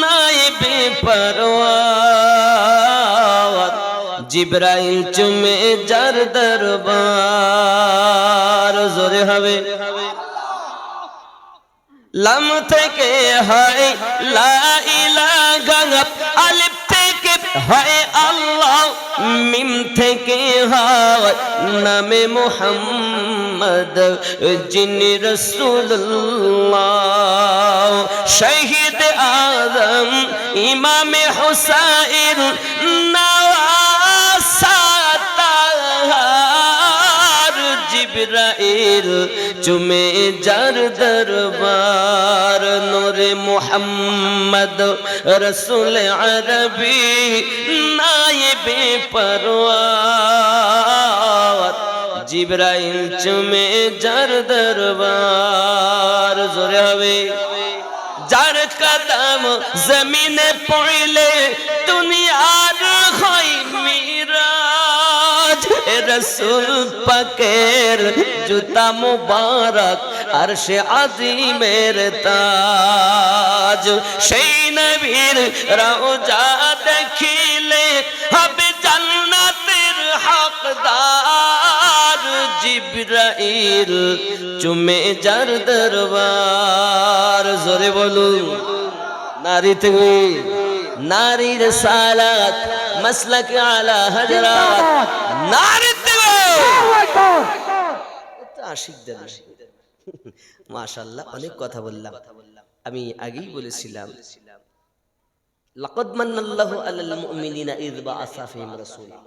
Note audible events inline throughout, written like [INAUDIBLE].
নাইবে পরওয়ার জিব্রাইল চুমে যার দরবার জোরে হবে লাম থেকে হয় লা ইলাহা আলিফ থেকে হয় আল্লাহ মিম থেকে হয় নামে মোহাম্মদ যিনি রসুল্লাহ শহীদ আদম ইমামে হুসাইন নওয়াসাতার জিব্রাইল চুমে যার দরবার, নূরে মুহাম্মদ রসুল আরবি নাইবে পরওয়ার। জিব্রাইল চুমে যার দরবার, জোরে হবে। যার কদম জমিনে পড়লে রসুল পাকের জুতা মুবারক আর সে আজিমের তাজ। সেই নবীর রওজা দেখিলে হবে জান্নাতের হকদার। জিব্রাইল চুমে যার দরবার। জোরে বলুন নারী থেকে নারীর সালাত মাসলাক আলা হজরাত নারী আশিকদের মাশাল্লাহ অনেক কথা বললাম আমি আগেই বলেছিলাম لقد من الله على المؤمنين اذ بعث فيهم رسولا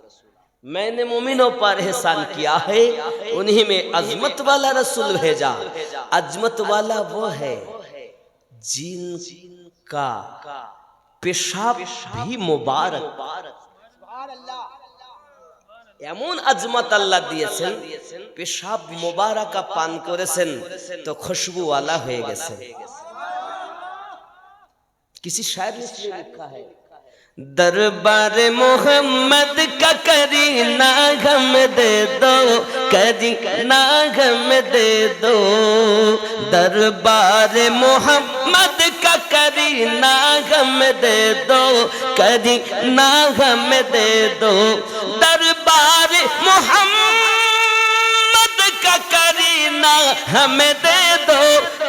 میں نے مومنوں پر احسان کیا ہے انہی میں عظمت والا رسول بھیجا عظمت والا وہ ہے جن کا پیشاب بھی مبارک سبحان اللہ এমন আজমত আল্লাহ দিয়েছেন পেশাব মোবারকা পান করেছেন তো খুশবুওয়ালা হয়ে গেছে किसी शायर ने इसलिए लिखा है दरबार मोहम्मद का करीना गम दे दो करीना गम दे दो दरबार मोहम्मद का करीना गम दे दो करीना गम दे दो दरबार मोहम्मद का करीना हमें दे दो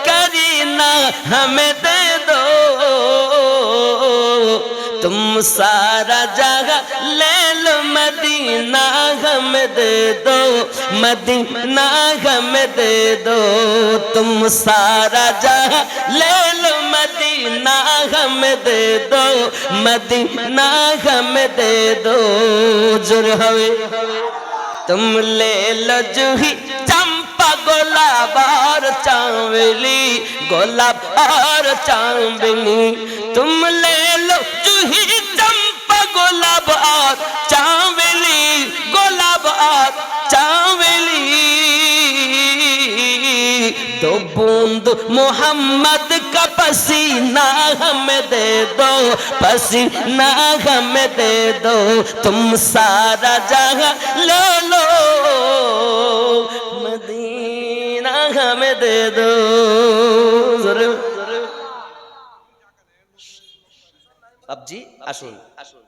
करीना हमें दे दो तुम सारा जगह ले लो मदीना हम दे दो मदीना हम दे दो तुम सारा जगह ले लो मदीना हम दे दो मदीना हम दे दो जुर हवे तुम ले लो जूही चंपा गोलाब और चावली गोलाब और चावली तुम ले लो जूही चंपा गोलाब और चावली दो बूंद मोहम्मद का पसीना हमें दे दो पसीना हमें दे दो तुम सारा जगह ले लो मदीना हमें दे दो জোরে বাবজি আসুন আসুন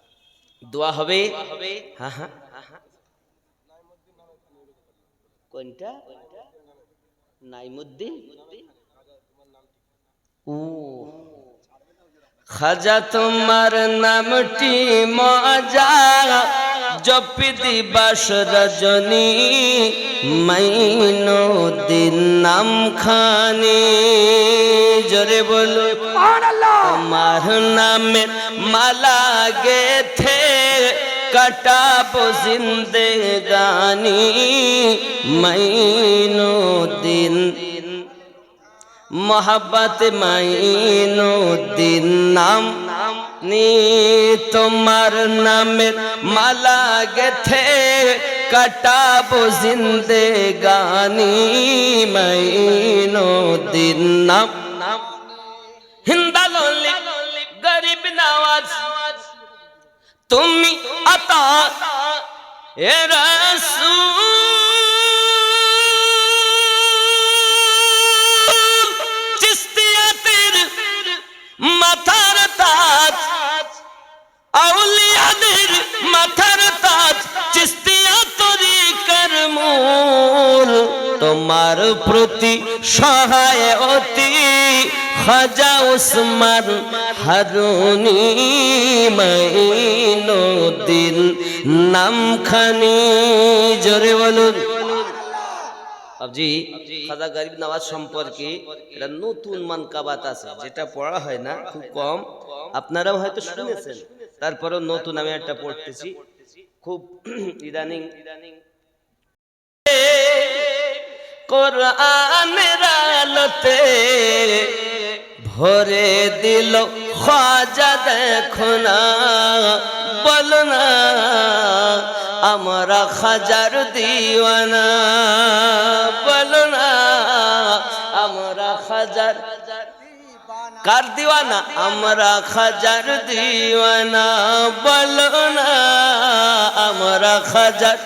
দোয়া হবে হ্যাঁ হ্যাঁ কোনটা নাইমুদ্দিন? ও। খাজা তোমার নামটি মজা জপি দিবাস রজনী মাইনো দিন নাম খানি জোরে বলো তোমার নামে মালা গেথে কাটাবো জিন্দেগানি মাইনো দিন মোহাব্বত মাইনো দিন নাম নি তোমার নামের মালা গেথে কাটাবো জিন্দেগানি মাইনো দিন নাম। হিন্দালি গরিব নওয়াজ তুমি আতা এ রসূল তোমার প্রতি সহায় অতি খাজা উসমান হারুনি মাইনুদ্দিন নামখানি। জোরে বলুন। জি খাজা গরিব নওয়াজ সম্পর্কে এটা নতুন মান কাবাত আছে, যেটা পড়া হয় না, খুব কম। আপনারাও হয়তো শুনেছেন। তারপরেও নতুন আমি একটা পড়তেছি। খুব [CLEARS THROAT] ইদানিং ইদানিং কোরআনের আলোতে ভরে দিল খাজা দেখো না বলো না, আমরা খাজার দিওয়ানা বলো না, আমরা খাজার কার দিওয়ানা আমরা খাজার দিওয়ানা বলো না, আমরা খাজার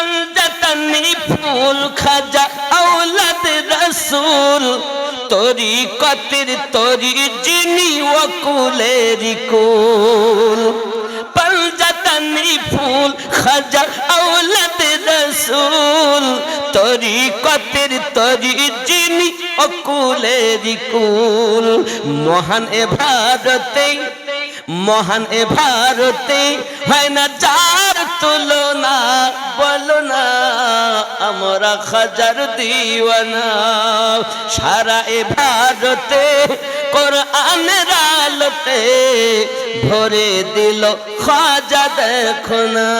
গঞ্জতনি ফুল খাজা ঔলাদ রসুল। তোরি কতির তোরি জিনি ওকুলের কুল। পঞ্জতনি ফুল খাজা ঔলাদ রসুল। তোরি কতির তোরি জিনি ওকুলের কুল। মহান এ ভারতে মহান এ ভারতে হয় না যার তুলনা? বলো না, আমরা খাজার দিওয়ানা। সারা এ ভারতে কোরআনের আলোতে ভরে দিল খাজা দেখো না।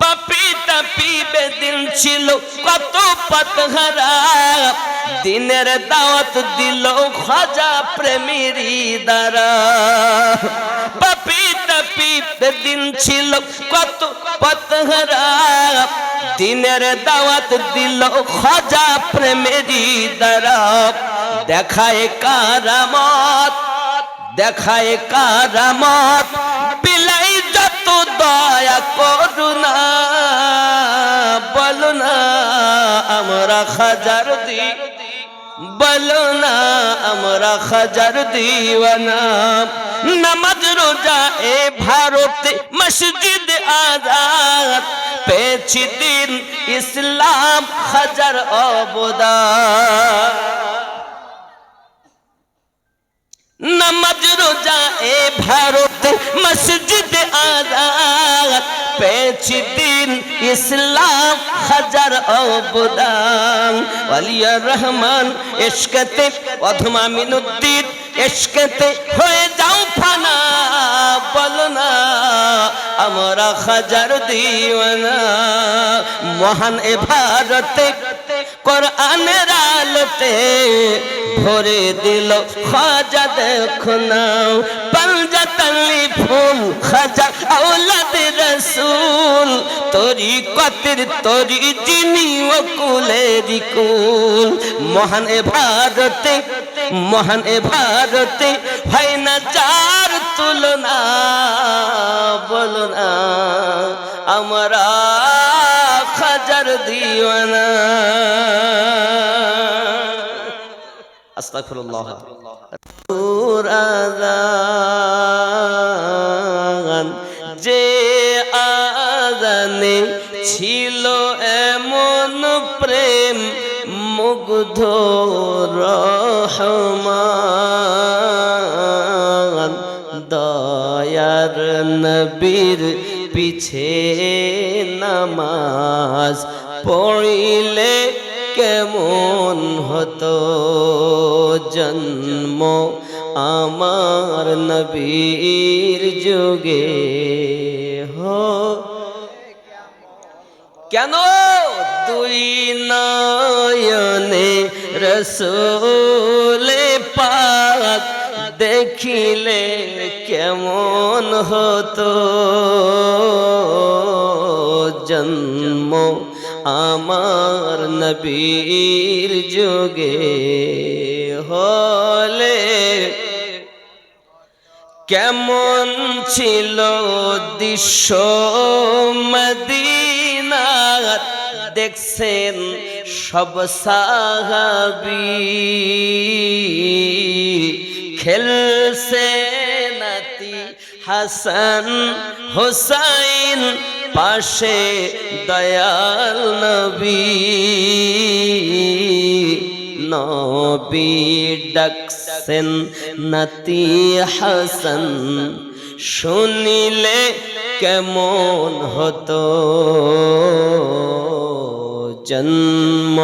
পাপি তাপি বেদিন ছিল কত পথহারা। দিনের দাওয়াত দিল খাজা প্রেমিরি দ্বারা। পাপি তাপি বেদিন ছিল কত পথহারা দিনের দাওয়াত দিল খাজা প্রেমেরি দ্বারা। দেখায় কারামত দেখায় কারামত, বিলাই যত দয়া করুণা বলো না আমরা খাজার দি বলো না, আমরা খাজার দিওয়ানা। নামাজ রোজা এ ভারতে মসজিদ আজাদ। পেয়েছি দিন ইসলাম হাজার অবদান। নামাজ রোজা এ ভারত মসজিদ আজাদ। পেয়েছি ইসলাম হাজার অবদান। আলিয়া রহমান, এশকতে অধমা মিনুদ্দিন এশকতে হয়ে যাও ফানা, বলো না, আমরা হাজার দিওয়ানা। মহান এ ভারতে, কোরআনের আলোতে ভরে দিল। খাজা দেখো না পাঞ্জাতালি ফুল, খাজা আওলাদ রসুল। তোরি কতির তোরি জিনি ও কুলেরি কুল। মহান এ ভারতে, মহান এ ভারতে হয় না যার তুলনা, বলো না, আমরা খাজার দিওয়ানা। আস্তাগফিরুল্লাহ। আজান যে আজানে ছিল এমন প্রেম মুগ্ধ রহমান। দয়ার নবীর পিছে নামাজ পড়িলে কেমন হতো জন্ম আমার নবীর যুগে? হো। কেন দুই নয়নে রসুলে পাক দেখিলে কেমন হতো? জন্ম আমার নবীর যুগে হলে। কেমন ছিল দৃশ্য মদিনার? দেখছেন সব সাহাবি। খেলছে নাতি হাসান, হোসাইন পাশে দয়াল নবী নবী ডাকছেন নাতি হাসান। শুনিলে কেমন হতো জন্ম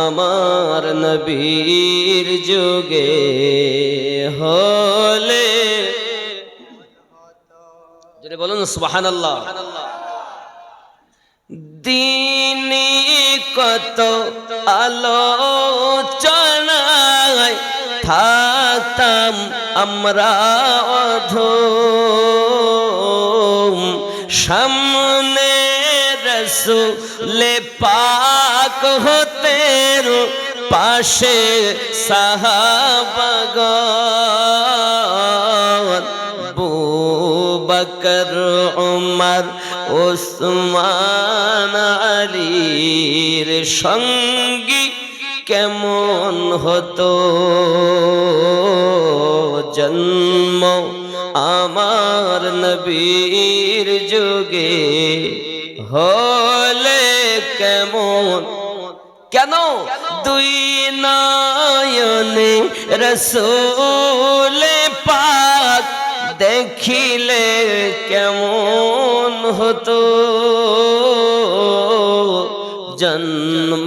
আমার নবীর যুগে, হলে বলুন সুবাহান আল্লাহ দিনী কত আলোচনায় থাকতাম আমরা অধম। সামনে রসুলে পাক হতে পাশে সাহাবাগন বকর, উমর, ওসমান আলীর সঙ্গী কেমন হতো? জন্ম আমার নবীর যুগে হলে কেমন? কেন? দুই নয়নে রসুলে পাক দেখিলে কেমন হতো? জন্ম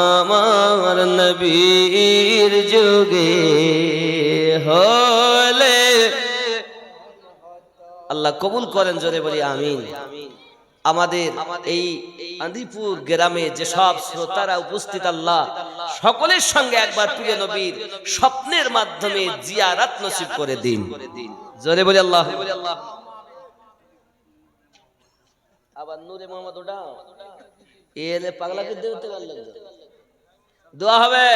আমার নবীর যুগে হলে। আল্লাহ কবুল করেন জোরে বলি, আমিন। আমাদের এই আন্দিপুর গ্রামে যেসব শ্রোতারা উপস্থিত, আল্লাহ সকলের সঙ্গে একবার প্রিয় নবীর স্বপ্নের মাধ্যমে জিয়ারাত নসিব করে দিন। জোরে বলি, আল্লাহ। আবার নূরে মোহাম্মদ ওটা এলে পাগলাকে দেউতে পারল দোয়া হবে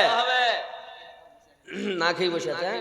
না খেয়ে বসে আছে হ্যাঁ?